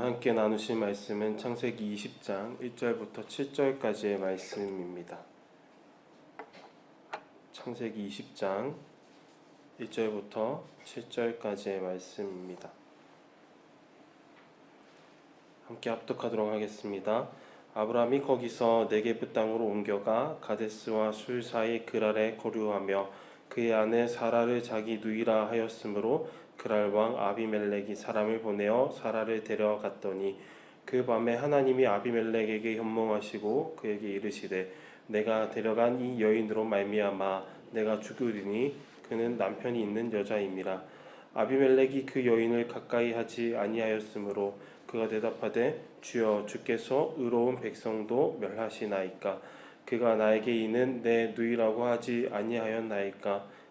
오늘 함께 나누실 말씀은 창세기 20장 1절부터 7절까지의 말씀입니다. 창세기 20장 1절부터 7절까지의 말씀입니다. 함께 합독하도록 하겠습니다. 아브라함이 거기서 네게브 땅으로 옮겨가 가데스와 술 사이 그랄에 거류하며 그의 아내 사라를 자기 누이라 하였으므로 그랄 왕 아비멜렉이 사람을 보내어 사라를 데려갔더니 그 밤에 하나님이 아비멜렉에게 현몽하시고 그에게 이르시되 내가 데려간 이 여인으로 말미암아 내가 죽으리니 그는 남편이 있는 여자임이라. 아비멜렉이 그 여인을 가까이 하지 아니하였으므로 그가 대답하되 주여 주께서 의로운 백성도 멸하시나이까? 그가 나에게 이는 내 누이라고 하지 아니하였나이까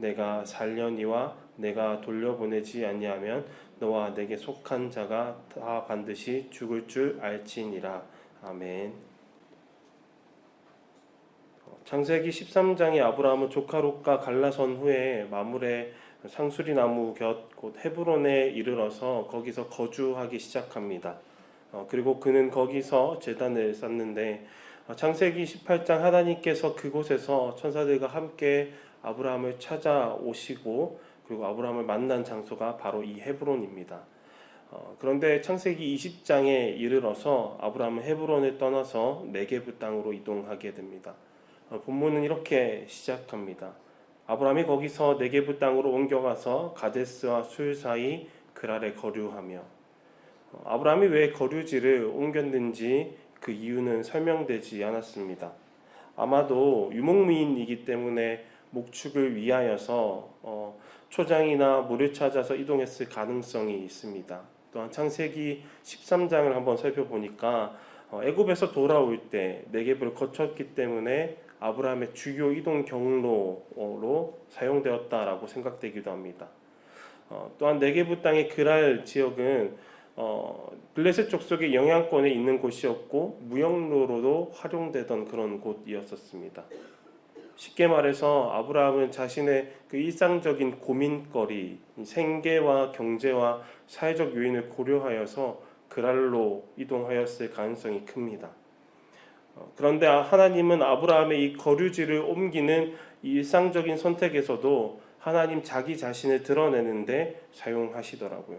내가 살려니와 내가 돌려보내지 아니하면 너와 내게 속한 자가 다 반드시 죽을 줄 알지니라 아멘. 어, 창세기 13장의 아브라함은 조카 롯과 갈라선 후에 마물의 상수리 나무 곁 곧 헤브론에 이르러서 거기서 거주하기 시작합니다. 어, 그리고 그는 거기서 제단을 쌓는데 어, 창세기 18장 하나님께서 그곳에서 천사들과 함께 아브라함을 찾아오시고 그리고 아브라함을 만난 장소가 바로 이 헤브론입니다. 어, 그런데 창세기 20장에 이르러서 아브라함은 헤브론을 떠나서 네게브 땅으로 이동하게 됩니다. 어, 본문은 이렇게 시작합니다. 아브라함이 거기서 네게브 땅으로 옮겨가서 가데스와 술 사이 그랄에 거류하며 어, 아브라함이 왜 거류지를 옮겼는지 그 이유는 설명되지 않았습니다. 아마도 유목민이기 때문에 목축을 위하여서 어, 초장이나 물을 찾아서 이동했을 가능성이 있습니다. 또한 창세기 13장을 한번 살펴보니까 어, 애굽에서 돌아올 때 네겝을 거쳤기 때문에 아브라함의 주요 이동 경로로 사용되었다라고 생각되기도 합니다. 어, 또한 네게부 땅의 그랄 지역은 어, 블레셋 족속의 영향권에 있는 곳이었고 무역로로도 활용되던 그런 곳이었었습니다. 쉽게 말해서 아브라함은 자신의 그 일상적인 고민거리, 생계와 경제와 사회적 요인을 고려하여서 그랄로 이동하였을 가능성이 큽니다. 어, 그런데 하나님은 아브라함의 이 거류지를 옮기는 일상적인 선택에서도 하나님 자기 자신을 드러내는데 사용하시더라고요.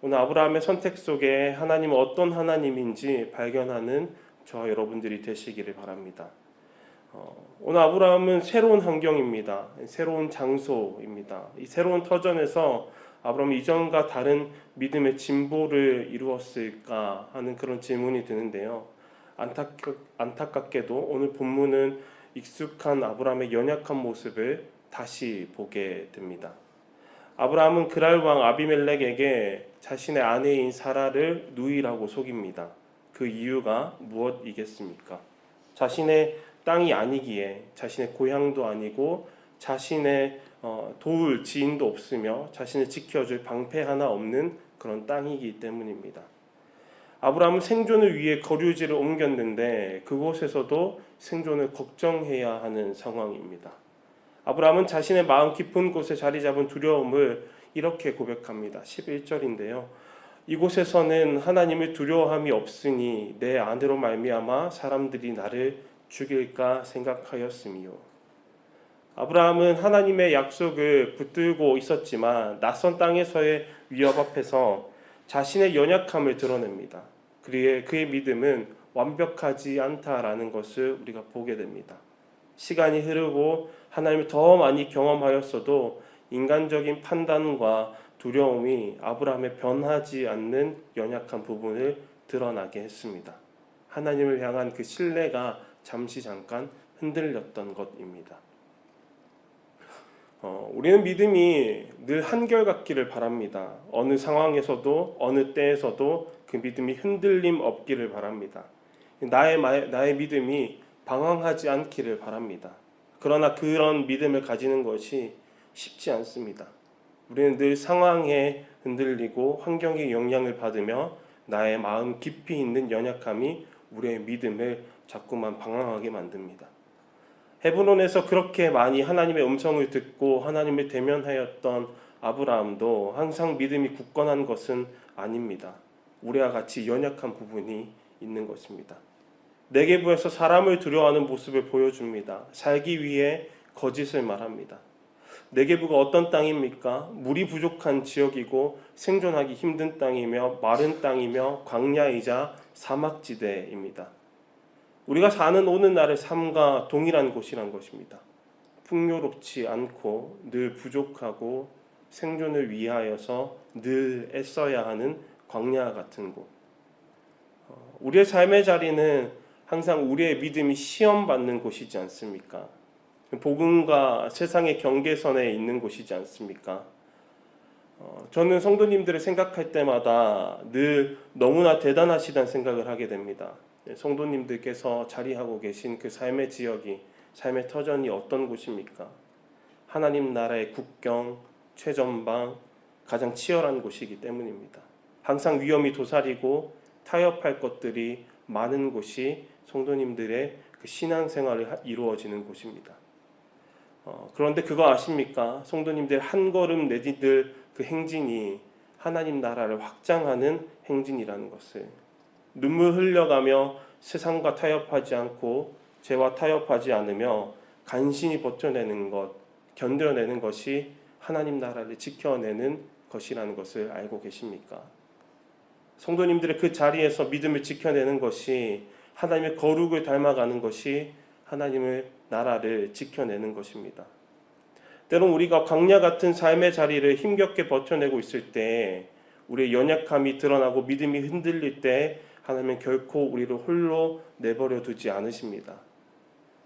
오늘 아브라함의 선택 속에 하나님은 어떤 하나님인지 발견하는 저 여러분들이 되시기를 바랍니다. 어, 오늘 아브라함은 새로운 환경입니다. 새로운 장소입니다. 이 새로운 터전에서 아브라함이 이전과 다른 믿음의 진보를 이루었을까 하는 그런 질문이 드는데요. 안타깝, 안타깝 게도 오늘 본문은 익숙한 아브라함의 연약한 모습을 다시 보게 됩니다. 아브라함은 그랄 왕 아비멜렉에게 자신의 아내인 사라를 누이라고 속입니다. 그 이유가 무엇이겠습니까? 자신의 땅이 아니기에 자신의 고향도 아니고 자신의 어, 도울 지인도 없으며 자신을 지켜줄 방패 하나 없는 그런 땅이기 때문입니다. 아브라함은 생존을 위해 거류지를 옮겼는데 그곳에서도 생존을 걱정해야 하는 상황입니다. 아브라함은 자신의 마음 깊은 곳에 자리 잡은 두려움을 이렇게 고백합니다. 11절인데요. 이곳에서는 하나님을 두려워함이 없으니 내 안으로 말미암아 사람들이 나를 죽일까 생각하였으며 아브라함은 하나님의 약속을 붙들고 있었지만 낯선 땅에서의 위협 앞에서 자신의 연약함을 드러냅니다. 그의 그의 믿음은 완벽하지 않다라는 것을 우리가 보게 됩니다. 시간이 흐르고 하나님을 더 많이 경험하였어도 인간적인 판단과 두려움이 아브라함의 변하지 않는 연약한 부분을 드러나게 했습니다. 하나님을 향한 그 신뢰가 잠시 잠깐 흔들렸던 것입니다. 어, 우리는 믿음이 늘 한결같기를 바랍니다. 어느 상황에서도 어느 때에서도 그 믿음이 흔들림 없기를 바랍니다. 나의 마- 나의 믿음이 방황하지 않기를 바랍니다. 그러나 그런 믿음을 가지는 것이 쉽지 않습니다. 우리는 늘 상황에 흔들리고 환경의 영향을 받으며 나의 마음 깊이 있는 연약함이 우리의 믿음을 자꾸만 방황하게 만듭니다. 헤브론에서 그렇게 많이 하나님의 음성을 듣고 하나님을 대면하였던 아브라함도 항상 믿음이 굳건한 것은 아닙니다. 우리와 같이 연약한 부분이 있는 것입니다. 내게부에서 사람을 두려워하는 모습을 보여줍니다. 살기 위해 거짓을 말합니다. 내게부가 어떤 땅입니까? 물이 부족한 지역이고 생존하기 힘든 땅이며 마른 땅이며 광야이자 사막지대입니다. 우리가 사는 오늘날의 삶과 동일한 곳이란 것입니다. 풍요롭지 않고 늘 부족하고 생존을 위하여서 늘 애써야 하는 광야 같은 곳. 어, 우리의 삶의 자리는 항상 우리의 믿음이 시험받는 곳이지 않습니까? 복음과 세상의 경계선에 있는 곳이지 않습니까? 어, 저는 성도님들을 생각할 때마다 늘 너무나 대단하시다는 생각을 하게 됩니다. 네, 성도님들께서 자리하고 계신 그 삶의 지역이 삶의 터전이 어떤 곳입니까? 하나님 나라의 국경 최전방 가장 치열한 곳이기 때문입니다. 항상 위험이 도사리고 타협할 것들이 많은 곳이 성도님들의 그 신앙생활이 하- 이루어지는 곳입니다. 어, 그런데 그거 아십니까? 성도님들 한 걸음 내디딜 그 행진이 하나님 나라를 확장하는 행진이라는 것을 눈물 흘려가며 세상과 타협하지 않고 죄와 타협하지 않으며 간신히 버텨내는 것, 견뎌내는 것이 하나님 나라를 지켜내는 것이라는 것을 알고 계십니까? 성도님들의 그 자리에서 믿음을 지켜내는 것이 하나님의 거룩을 닮아가는 것이 하나님의 나라를 지켜내는 것입니다. 때론 우리가 광야 같은 삶의 자리를 힘겹게 버텨내고 있을 때 우리의 연약함이 드러나고 믿음이 흔들릴 때 하나님은 결코 우리를 홀로 내버려 두지 않으십니다.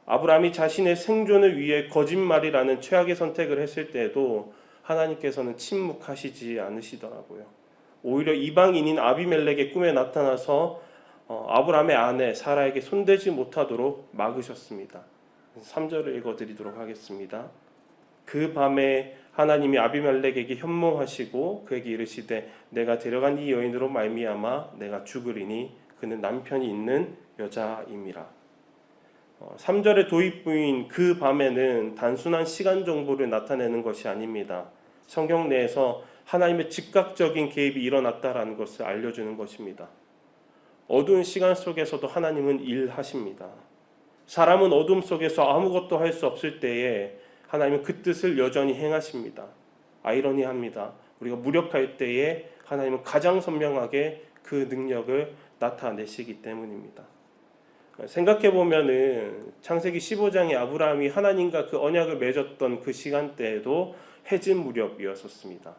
아브라함이 자신의 생존을 위해 거짓말이라는 최악의 선택을 했을 때에도 하나님께서는 침묵하시지 않으시더라고요. 오히려 이방인인 아비멜렉의 꿈에 나타나서 어, 아브라함의 아내 사라에게 손대지 못하도록 막으셨습니다. 3절을 읽어드리도록 하겠습니다. 그 밤에 하나님이 아비멜렉에게 현몽하시고 그에게 이르시되 내가 데려간 이 여인으로 말미암아 내가 죽으리니 그는 남편이 있는 여자임이라. 어, 3절의 도입 부인 그 밤에는 단순한 시간 정보를 나타내는 것이 아닙니다. 성경 내에서 하나님의 즉각적인 개입이 일어났다라는 것을 알려주는 것입니다. 어두운 시간 속에서도 하나님은 일하십니다. 사람은 어둠 속에서 아무것도 할 수 없을 때에 하나님은 그 뜻을 여전히 행하십니다. 아이러니합니다. 우리가 무력할 때에 하나님은 가장 선명하게 그 능력을 나타내시기 때문입니다. 생각해 보면은 창세기 15장에 아브라함이 하나님과 그 언약을 맺었던 그 시간대에도 해진 무렵이었었습니다.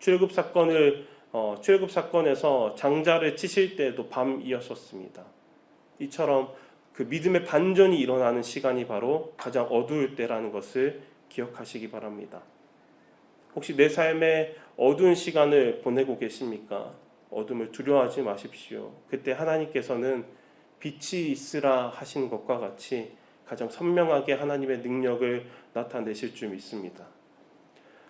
출애굽 사건을 어, 출애굽 사건에서 장자를 치실 때도 밤이었었습니다. 이처럼 그 믿음의 반전이 일어나는 시간이 바로 가장 어두울 때라는 것을 기억하시기 바랍니다. 혹시 내 삶에 어두운 시간을 보내고 계십니까? 어둠을 두려워하지 마십시오. 그때 하나님께서는 빛이 있으라 하신 것과 같이 가장 선명하게 하나님의 능력을 나타내실 줄 믿습니다.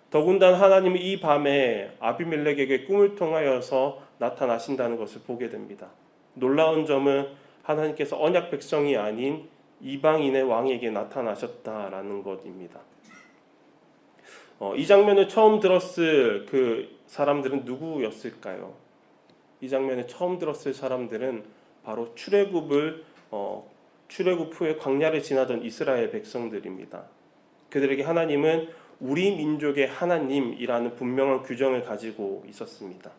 더군다나 하나님이 이 밤에 아비멜렉에게 꿈을 통하여서 나타나신다는 것을 보게 됩니다. 놀라운 점은 하나님께서 언약 백성이 아닌 이방인의 왕에게 나타나셨다라는 것입니다. 어, 이 장면을 처음 들었을 그 사람들은 누구였을까요? 이 장면을 처음 들었을 사람들은 바로 출애굽을 어, 출애굽 후에 광야를 지나던 이스라엘 백성들입니다. 그들에게 하나님은 우리 민족의 하나님이라는 분명한 규정을 가지고 있었습니다.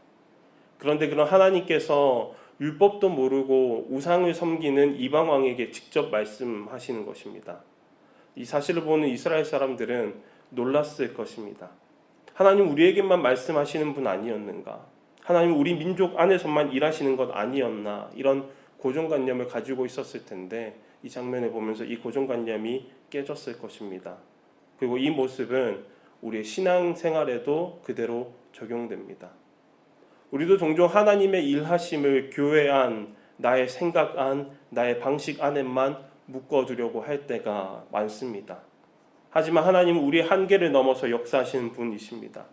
그런데 그런 하나님께서 율법도 모르고 우상을 섬기는 이방 왕에게 직접 말씀하시는 것입니다. 이 사실을 보는 이스라엘 사람들은 놀랐을 것입니다. 하나님 우리에게만 말씀하시는 분 아니었는가? 하나님 우리 민족 안에서만 일하시는 것 아니었나? 이런 고정관념을 가지고 있었을 텐데 이 장면을 보면서 이 고정관념이 깨졌을 것입니다. 그리고 이 모습은 우리의 신앙 생활에도 그대로 적용됩니다. 우리도 종종 하나님의 일하심을 교회 안 나의 생각 안, 나의 방식 안에만 묶어두려고 할 때가 많습니다. 하지만 하나님은 우리의 한계를 넘어서 역사하시는 분이십니다.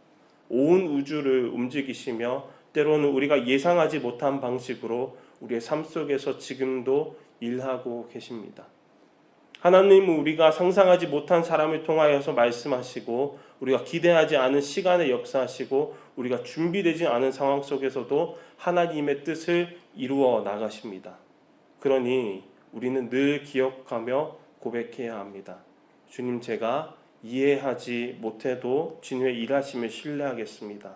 온 우주를 움직이시며 때로는 우리가 예상하지 못한 방식으로 우리의 삶 속에서 지금도 일하고 계십니다. 하나님은 우리가 상상하지 못한 사람을 통하여서 말씀하시고 우리가 기대하지 않은 시간에 역사하시고 우리가 준비되지 않은 상황 속에서도 하나님의 뜻을 이루어 나가십니다. 그러니 우리는 늘 기억하며 고백해야 합니다. 주님 제가 이해하지 못해도 주님의 일하심을 신뢰하겠습니다.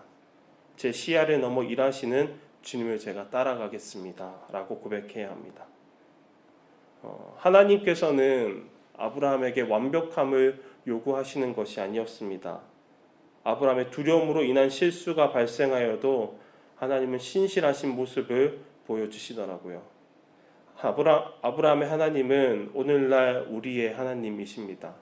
제 시야를 넘어 일하시는 주님을 제가 따라가겠습니다. 라고 고백해야 합니다. 어, 하나님께서는 아브라함에게 완벽함을 요구하시는 것이 아니었습니다. 아브라함의 두려움으로 인한 실수가 발생하여도 하나님은 신실하신 모습을 보여주시더라고요. 아브라, 아브라함의 하나님은 오늘날 우리의 하나님이십니다.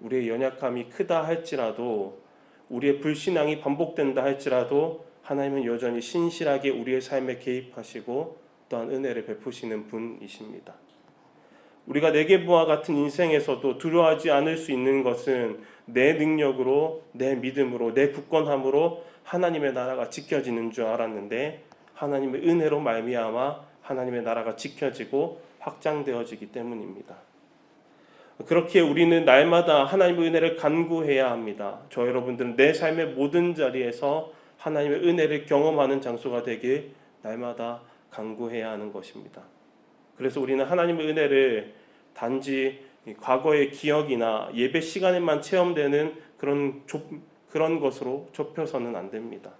우리의 연약함이 크다 할지라도 우리의 불신앙이 반복된다 할지라도 하나님은 여전히 신실하게 우리의 삶에 개입하시고 또한 은혜를 베푸시는 분이십니다. 우리가 내게부와 같은 인생에서도 두려워하지 않을 수 있는 것은 내 능력으로, 내 믿음으로, 내 굳건함으로 하나님의 나라가 지켜지는 줄 알았는데 하나님의 은혜로 말미암아 하나님의 나라가 지켜지고 확장되어지기 때문입니다. 그렇게 우리는 날마다 하나님의 은혜를 간구해야 합니다. 저 여러분들은 내 삶의 모든 자리에서 하나님의 은혜를 경험하는 장소가 되길 날마다 간구해야 하는 것입니다. 그래서 우리는 하나님의 은혜를 단지 과거의 기억이나 예배 시간에만 체험되는 그런 좁, 그런 것으로 좁혀서는 안 됩니다.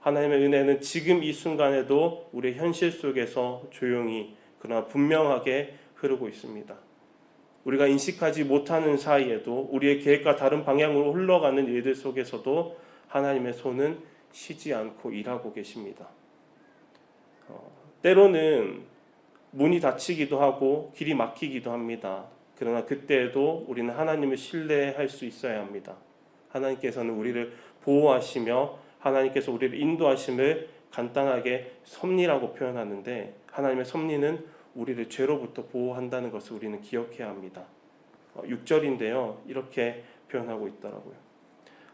하나님의 은혜는 지금 이 순간에도 우리의 현실 속에서 조용히 그러나 분명하게 흐르고 있습니다. 우리가 인식하지 못하는 사이에도 우리의 계획과 다른 방향으로 흘러가는 일들 속에서도 하나님의 손은 쉬지 않고 일하고 계십니다. 어, 때로는 문이 닫히기도 하고 길이 막히기도 합니다. 그러나 그때에도 우리는 하나님을 신뢰할 수 있어야 합니다. 하나님께서는 우리를 보호하시며 하나님께서 우리를 인도하심을 간단하게 섭리라고 표현하는데 하나님의 섭리는 우리를 죄로부터 보호한다는 것을 우리는 기억해야 합니다. 6절인데요. 이렇게 표현하고 있더라고요.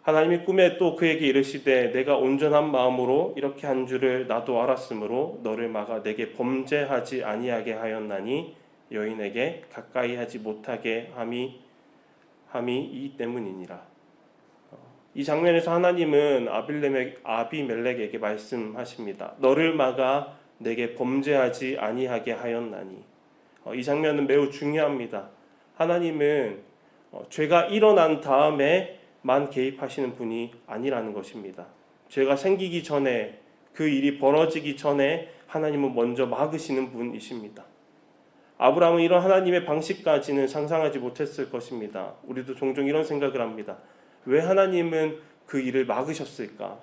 하나님이 꿈에 또 그에게 이르시되 내가 온전한 마음으로 이렇게 한 줄을 나도 알았으므로 너를 막아 내게 범죄하지 아니하게 하였나니 여인에게 가까이 하지 못하게 함이 함이 이 때문이니라. 이 장면에서 하나님은 아빌레mek 아비멜렉에게 말씀하십니다. 너를 막아 내게 범죄하지 아니하게 하였나니. 이 장면은 매우 중요합니다. 하나님은 어, 죄가 일어난 다음에 만 개입하시는 분이 아니라는 것입니다. 죄가 생기기 전에 그 일이 벌어지기 전에 하나님은 먼저 막으시는 분이십니다. 아브라함은 이런 하나님의 방식까지는 상상하지 못했을 것입니다. 우리도 종종 이런 생각을 합니다. 왜 하나님은 그 일을 막으셨을까?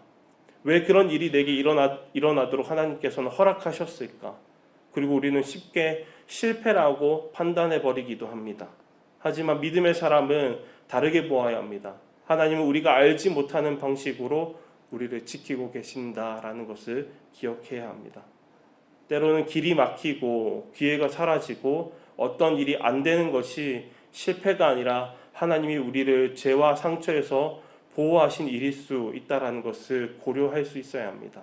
왜 그런 일이 내게 일어나, 일어나도록 하나님께서는 허락하셨을까? 그리고 우리는 쉽게 실패라고 판단해 버리기도 합니다. 하지만 믿음의 사람은 다르게 보아야 합니다. 하나님은 우리가 알지 못하는 방식으로 우리를 지키고 계신다라는 것을 기억해야 합니다. 때로는 길이 막히고 기회가 사라지고 어떤 일이 안 되는 것이 실패가 아니라 하나님이 우리를 죄와 상처에서 보호하신 일일 수 있다라는 것을 고려할 수 있어야 합니다.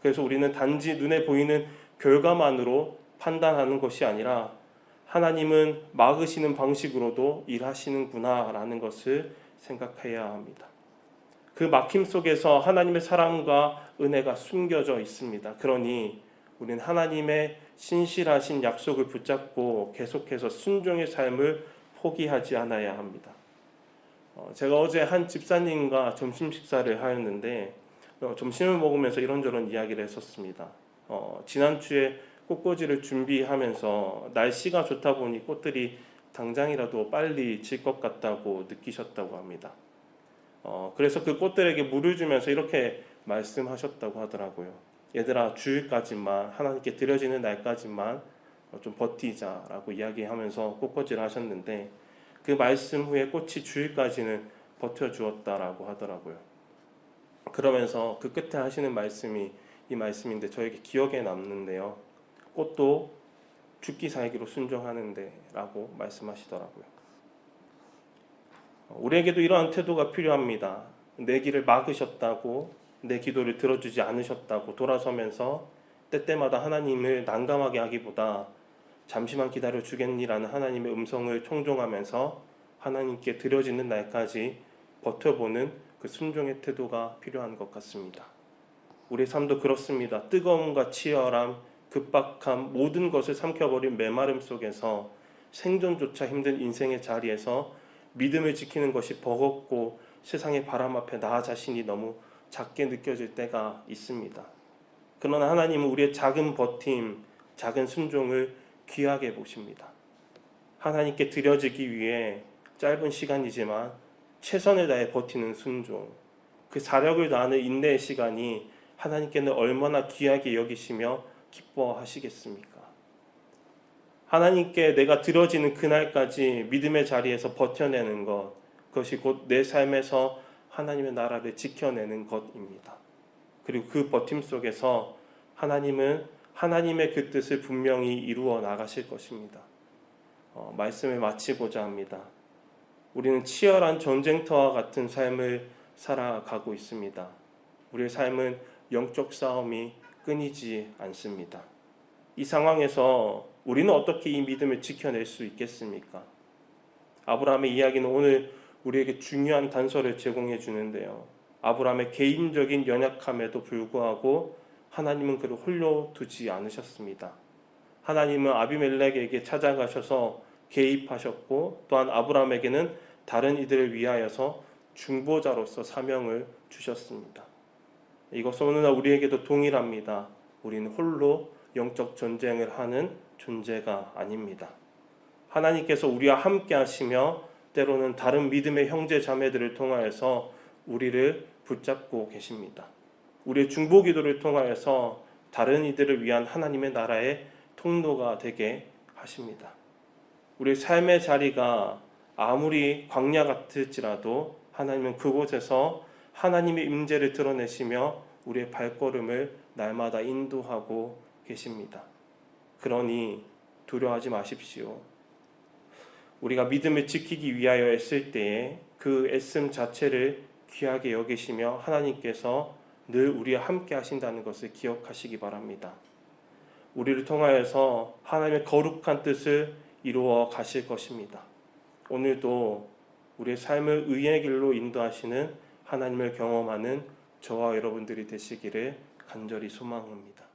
그래서 우리는 단지 눈에 보이는 결과만으로 판단하는 것이 아니라 하나님은 막으시는 방식으로도 일하시는구나라는 것을 생각해야 합니다. 그 막힘 속에서 하나님의 사랑과 은혜가 숨겨져 있습니다. 그러니 우리는 하나님의 신실하신 약속을 붙잡고 계속해서 순종의 삶을 포기하지 않아야 합니다. 어, 제가 어제 한 집사님과 점심 식사를 하였는데 어, 점심을 먹으면서 이런저런 이야기를 했었습니다. 어, 지난주에 꽃꽂이를 준비하면서 날씨가 좋다 보니 꽃들이 당장이라도 빨리 질 것 같다고 느끼셨다고 합니다. 어, 그래서 그 꽃들에게 물을 주면서 이렇게 말씀하셨다고 하더라고요. 얘들아 주일까지만 하나님께 드려지는 날까지만 좀 버티자라고 이야기하면서 꽃꽂이를 하셨는데 그 말씀 후에 꽃이 주일까지는 버텨주었다라고 하더라고요. 그러면서 그 끝에 하시는 말씀이 이 말씀인데 저에게 기억에 남는데요. 꽃도 죽기 살기로 순종하는데 라고 말씀하시더라고요. 우리에게도 이러한 태도가 필요합니다. 내 길을 막으셨다고 내 기도를 들어주지 않으셨다고 돌아서면서 때때마다 하나님을 난감하게 하기보다 잠시만 기다려 주겠니라는 하나님의 음성을 청종하면서 하나님께 드려지는 날까지 버텨보는 그 순종의 태도가 필요한 것 같습니다. 우리의 삶도 그렇습니다. 뜨거움과 치열함, 급박함, 모든 것을 삼켜버린 메마름 속에서 생존조차 힘든 인생의 자리에서 믿음을 지키는 것이 버겁고 세상의 바람 앞에 나 자신이 너무 작게 느껴질 때가 있습니다. 그러나 하나님은 우리의 작은 버팀, 작은 순종을 귀하게 보십니다. 하나님께 드려지기 위해 짧은 시간이지만 최선을 다해 버티는 순종, 그 사력을 다하는 인내의 시간이 하나님께는 얼마나 귀하게 여기시며 기뻐하시겠습니까? 하나님께 내가 드려지는 그날까지 믿음의 자리에서 버텨내는 것, 그것이 곧 내 삶에서 하나님의 나라를 지켜내는 것입니다. 그리고 그 버팀 속에서 하나님은 하나님의 그 뜻을 분명히 이루어 나가실 것입니다. 어, 말씀을 마치고자 합니다. 우리는 치열한 전쟁터와 같은 삶을 살아가고 있습니다. 우리의 삶은 영적 싸움이 끊이지 않습니다. 이 상황에서 우리는 어떻게 이 믿음을 지켜낼 수 있겠습니까? 아브라함의 이야기는 오늘 우리에게 중요한 단서를 제공해 주는데요. 아브라함의 개인적인 연약함에도 불구하고 하나님은 그를 홀려 두지 않으셨습니다. 하나님은 아비멜렉에게 찾아가셔서 개입하셨고 또한 아브라함에게는 다른 이들을 위하여서 중보자로서 사명을 주셨습니다. 이것은 오늘날 우리에게도 동일합니다. 우리는 홀로 영적 전쟁을 하는 존재가 아닙니다. 하나님께서 우리와 함께 하시며 때로는 다른 믿음의 형제 자매들을 통하여서 우리를 붙잡고 계십니다. 우리의 중보 기도를 통하여서 다른 이들을 위한 하나님의 나라의 통로가 되게 하십니다. 우리의 삶의 자리가 아무리 광야 같을지라도 하나님은 그곳에서 하나님의 임재를 드러내시며 우리의 발걸음을 날마다 인도하고 계십니다. 그러니 두려워하지 마십시오. 우리가 믿음을 지키기 위하여 애쓸 때에 그 애씀 자체를 귀하게 여기시며 하나님께서 늘 우리와 함께 하신다는 것을 기억하시기 바랍니다. 우리를 통하여서 하나님의 거룩한 뜻을 이루어 가실 것입니다. 오늘도 우리의 삶을 의의 길로 인도하시는 하나님을 경험하는 저와 여러분들이 되시기를 간절히 소망합니다.